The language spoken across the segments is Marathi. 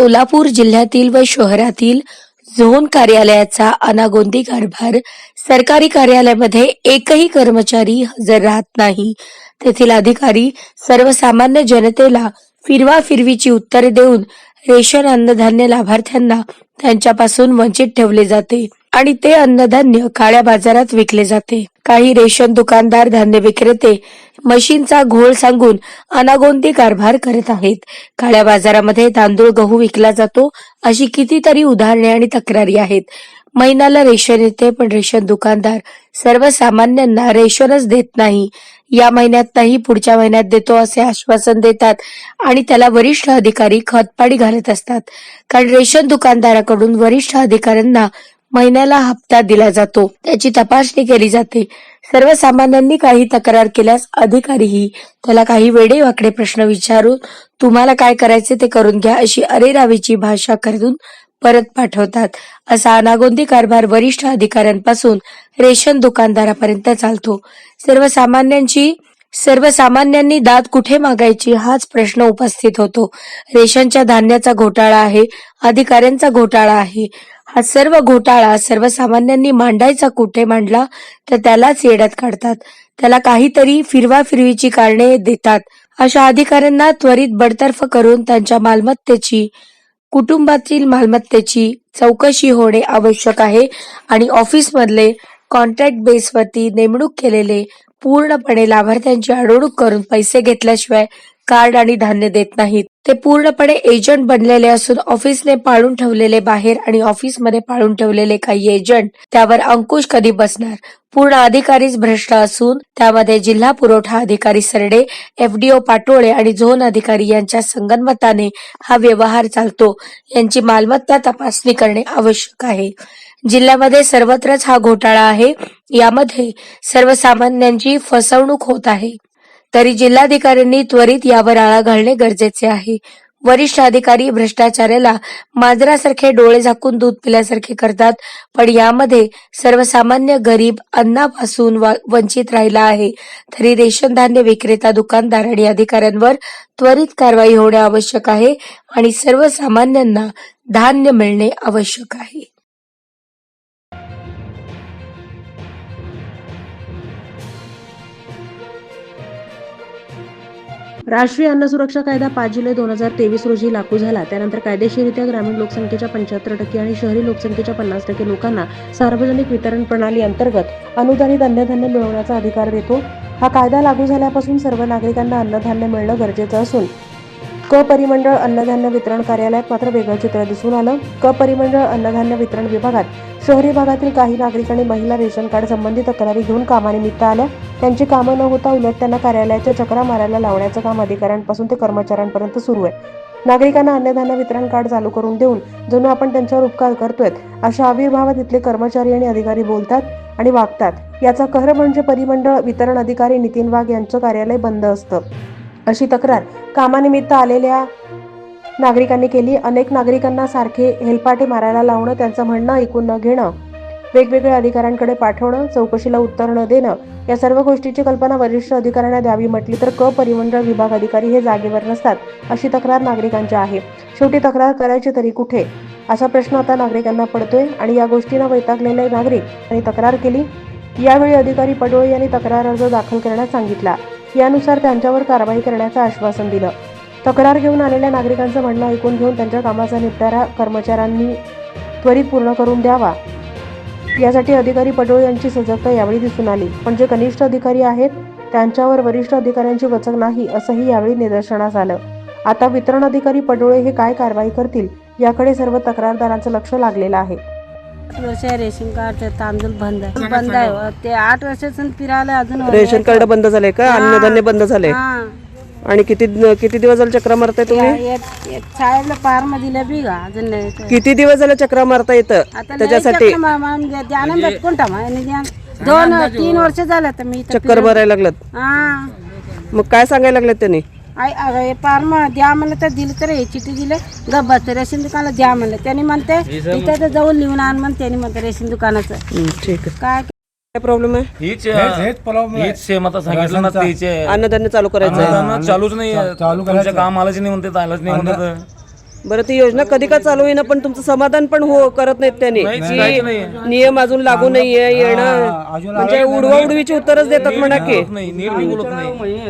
सोलापूर जिल्ह्यातील व शहरातील झोन कार्यालयाचा अनागोंदी कारभार सरकारी कार्यालयामध्ये एकही कर्मचारी हजर राहत नाही. तेथील अधिकारी सर्वसामान्य जनतेला फिरवा फिरवीची उत्तरे देऊन रेशन अन्नधान्य लाभार्थ्यांना त्यांच्यापासून वंचित ठेवले जाते आणि ते अन्नधान्य काळ्या बाजारात विकले जाते. काही रेशन दुकानदार धान्य विक्रेते मशीनचा घोळ सांगून अनागोंदी कारभार करत आहेत. काळ्या बाजारामध्ये तांदूळ गहू विकला जातो अशी कितीतरी उदाहरणे आणि तक्रारी आहेत. महिन्याला रेशन येते पण रेशन दुकानदार सर्वसामान्यांना रेशनच देत नाही. या महिन्यात नाही पुढच्या महिन्यात देतो असे आश्वासन देतात आणि त्याला वरिष्ठ अधिकारी खतपाडी घालत असतात. कारण रेशन दुकानदाराकडून वरिष्ठ अधिकाऱ्यांना महिन्याला हप्ता दिला जातो. त्याची तपासणी केली जाते. सर्वसामान्यांनी काही तक्रार केल्यास अधिकारीही त्याला काही वेडे वाकडे प्रश्न विचारून तुम्हाला काय करायचे ते करून घ्या अशी अरेरावीची भाषा करून परत पाठवतात. असा अनागोंदी कारभार वरिष्ठ अधिकाऱ्यांपासून रेशन दुकानदारापर्यंत चालतो. सर्वसामान्यांची सर्वसामान्यांनी दात कुठे मागायची हाच प्रश्न उपस्थित होतो. रेशनच्या धान्याचा घोटाळा आहे अधिकाऱ्यांचा घोटाळा आहे. हा सर्व घोटाळा सर्वसामान्यांनी मांडायचा कुठे मांडला तर त्यालाच येड्यात काढतात. त्याला काहीतरी फिरवा फिरवीची कारणे देतात. अशा अधिकाऱ्यांना त्वरित बडतर्फ करून त्यांच्या मालमत्तेची कुटुंबातील मालमत्तेची चौकशी होणे आवश्यक आहे आणि ऑफिसमधले कॉन्ट्रॅक्ट बेसवरती नेमणूक केलेले पूर्णपणे लाभार्थ्यांची अडवणूक करून पैसे घेतल्याशिवाय कार्ड आणि धान्य देत नाहीत. ते पूर्णपणे एजंट बनलेले असून ऑफिसने पाळून ठेवलेले बाहेर आणि ऑफिसमध्ये पाळून ठेवलेले काही एजंट त्यावर अंकुश कधी बसणार? पूर्ण अधिकारीच भ्रष्ट असून त्यामध्ये जिल्हा पुरवठा अधिकारी सरडे एफडीओ पाटोळे आणि झोन अधिकारी यांच्या संगनमताने हा व्यवहार चालतो. यांची मालमत्ता तपासणी करणे आवश्यक आहे. जिल्ह्यामध्ये सर्वत्रच हा घोटाळा आहे. यामध्ये सर्वसामान्यांची फसवणूक होत आहे. तरी जिल्हाधिकाऱ्यांनी त्वरित यावर आळा घालणे गरजेचे आहे. वरिष्ठ अधिकारी भ्रष्टाचाराला मांजरासारखे डोळे झाकून दूध पिल्यासारखे करतात पण यामध्ये सर्वसामान्य गरीब अन्नापासून वंचित राहिला आहे. तरी रेशन धान्य विक्रेता दुकानदार आणि अधिकाऱ्यांवर त्वरित कारवाई होणे आवश्यक आहे आणि सर्वसामान्यांना धान्य मिळणे आवश्यक आहे. राष्ट्रीय अन्न सुरक्षा कायदा पाच जुलै दोन हजार तेवीस रोजी लागू झाला. त्यानंतर कायदेशीररित्या ग्रामीण लोकसंख्येच्या पंच्याहत्तर टक्के आणि शहरी लोकसंख्येच्या पन्नास टक्के लोकांना सार्वजनिक वितरण प्रणाली अंतर्गत अनुदानित अन्नधान्य मिळवण्याचा अधिकार देतो. हा कायदा लागू झाल्यापासून सर्व नागरिकांना अन्नधान्य मिळणं गरजेचं असून क परिमंडळ अन्नधान्य वितरण कार्यालयात मात्र वेगळं चित्र दिसून आलं. क परिमंडळ अन्नधान्य वितरण विभागात शहरी भागातील काही नागरिक आणि महिला रेशन कार्ड संबंधी तक्रारी घेऊन कामानिमित्त आल्या. त्यांची कामं न होता उलट त्यांना कार्यालयाच्या चक्रा मारायला लावण्याचं काम अधिकाऱ्यांपासून ते कर्मचाऱ्यांपर्यंत सुरू आहे. नागरिकांना अन्नधान्य वितरण कार्ड चालू करून देऊन जणू आपण त्यांच्यावर उपकार करतोय अशा आविर्भावात इथले कर्मचारी आणि अधिकारी बोलतात आणि वागतात. याचा कहर म्हणजे परिमंडळ वितरण अधिकारी नितीन वाघ यांचं कार्यालय बंद असतं. अशी तक्रार कामानिमित्त आलेल्या नागरिकांनी केली. अनेक नागरिकांना सारखे हेलपाटे मारायला लावणं त्यांचं म्हणणं ऐकून न घेणं वेगवेगळ्या अधिकाऱ्यांकडे पाठवणं चौकशीला उत्तर न देणं या सर्व गोष्टीची कल्पना वरिष्ठ अधिकाऱ्यांना द्यावी म्हटली तर क परिमंडळ विभाग अधिकारी हे जागेवर नसतात अशी तक्रार नागरिकांची आहे. शेवटी तक्रार करायची तरी कुठे? असा प्रश्न आता नागरिकांना पडतोय आणि या गोष्टींना वैतागलेले नागरिक यांनी तक्रार केली. यावेळी अधिकारी पडोळे यांनी तक्रार अर्ज दाखल करण्यास सांगितला. यानुसार त्यांच्यावर कारवाई करण्याचं आश्वासन दिलं. तक्रार घेऊन आलेल्या नागरिकांचं म्हणणं ऐकून घेऊन त्यांच्या कामाचा निपटारा कर्मचाऱ्यांनी त्वरित पूर्ण करून द्यावा. यासाठी अधिकारी पटोळे यांची सजगता यावेळी दिसून आली. पण जे कनिष्ठ अधिकारी आहेत त्यांच्यावर वरिष्ठ अधिकाऱ्यांची वचक नाही असंही यावेळी निदर्शनास आलं. आता वितरण अधिकारी पडोळे हे काय कारवाई करतील याकडे सर्व तक्रारदारांचं लक्ष लागलेलं आहे. आठ वर्ष रेशन कार्ड तांदूळ बंद आहे. बंद आहे. हो. ते आठ वर्षाचं फिरायला अजून रेशन कार्ड बंद झाले का? अन्नधान्य बंद झाले आणि किती किती दिवस झाले चक्रा मारताय तुम्ही? एक- एक साहेबला पारमध्ये दिलं बी अजून ते. किती दिवस झाले चक्रा मारता येतं आता त्याच्यासाठी ध्यान भेटून ध्यान दोन तीन वर्ष झालं तर मी इथं चक्कर मारायला लागलात हा. मग काय सांगायला लागलेत त्यांनी? आई अगं हे पार मग द्या म्हणलं तर दिलं तर हे चिठी दिले. गब्बस रेशन दुकानाला द्या म्हणलं. त्यांनी म्हणते इथं तर जाऊन लिहून आण म्हणते. त्यांनी म्हणते रेशन दुकानाचं. हं, ठीक आहे. काय काय प्रॉब्लेम आहे? हीच हीच सेम आता सांगितलं ना तिचे अन्नधान्य चालू करायचं आहे. चालूच नाही तुमच्या काम आलंच नाही म्हणते आलंच नाही म्हणते बरं ती योजना कधी का चालू होईना पण तुमचं समाधान पण हो करत नाहीत त्यांनी. नियम अजून लागू नाहीये येणं म्हणजे उडवा उडवीची उत्तरच देतात म्हणा की. नाही नीट बी बोलत नाही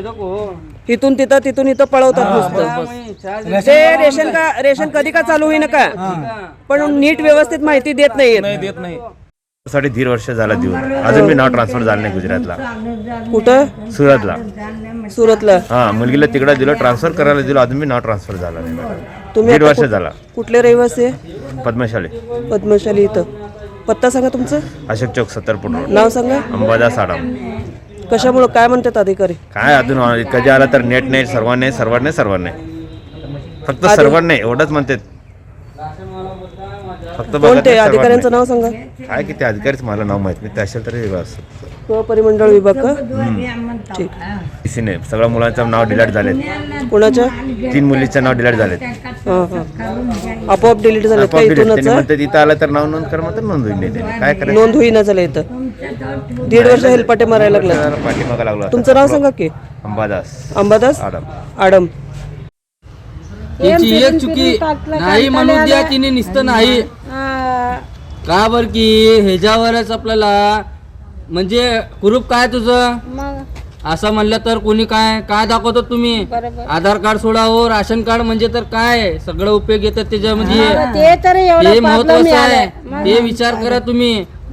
इथून तिथं तिथून इथं पळवतात नुसतं. ते रेशन का रेशन कधी का चालू होईना का? पण नीट व्यवस्थित माहिती देत नाहीयेत नाही देत नाही. साठी दीड वर्ष झाला देऊन. अजून मी नाव ट्रान्सफर झालं नाही गुजरातला. कुठं? सुरतला. सुरतला. हा मुलगीला तिकडे दिलं ट्रान्सफर करायला दिलं अजून मी नाव ट्रान्सफर झाला नाही मॅडम. तुम्ही दीड आता वर्ष कुठ- झाला. कुठले रहिवासी आहे? पद्मशाली. पद्मशाली इथं. पत्ता सांगा तुमचं. अशोक चौक सत्तरपूर रोड. नाव सांगा. अंबादास आडम. कशामुळं? काय म्हणतात अधिकारी? काय अजून कधी आला तर नेट नाही सर्वांना सर्वांना सर्वांना. फक्त सर्वांना एवढंच म्हणतात. फक्त बघा कोण ते ते सर्वांना अधिकाऱ्यांचं नाव सांगा नाही. काय की ते अधिकारीच मला नाव माहीत नाही ते असेल तरी असं. परिमंडळ विभाग का ठीक सगळ्या मुलांचं नाव डिलीट झालेत कोणाच्या तीन मुलीचं नाव डिलीट झालेत हां हां आपोआप डिलीट झाले का आपोआप delete. इथूनच त्यांनी म्हणतात इथं आलं तर नाव नोंद कर म्हणतात नोंद नाही त्यांनी. काय करायचं नोंद होईना झालं इथं दीड वर्ष हेलपाटे मारायला लागला जरा पाठीमागं लागलो. तुमचं नाव सांगा की अंबादास अंबादास आडम आडम त्याची एक चुकी नाही म्हणून द्या तिने नुसतं नाही. का बर की ह्याच्यावरच आपल्याला म्हणजे ग्रुप काय तुझं? असं म्हणलं तर कोणी काय काय दाखवतो तुम्ही? आधार कार्ड सोडा हो राशन कार्ड म्हणजे तर काय? सगळं उपयोग येतात त्याच्यामध्ये. ते problem महत्वाचं. आहे. ते विचार करा तुम्ही.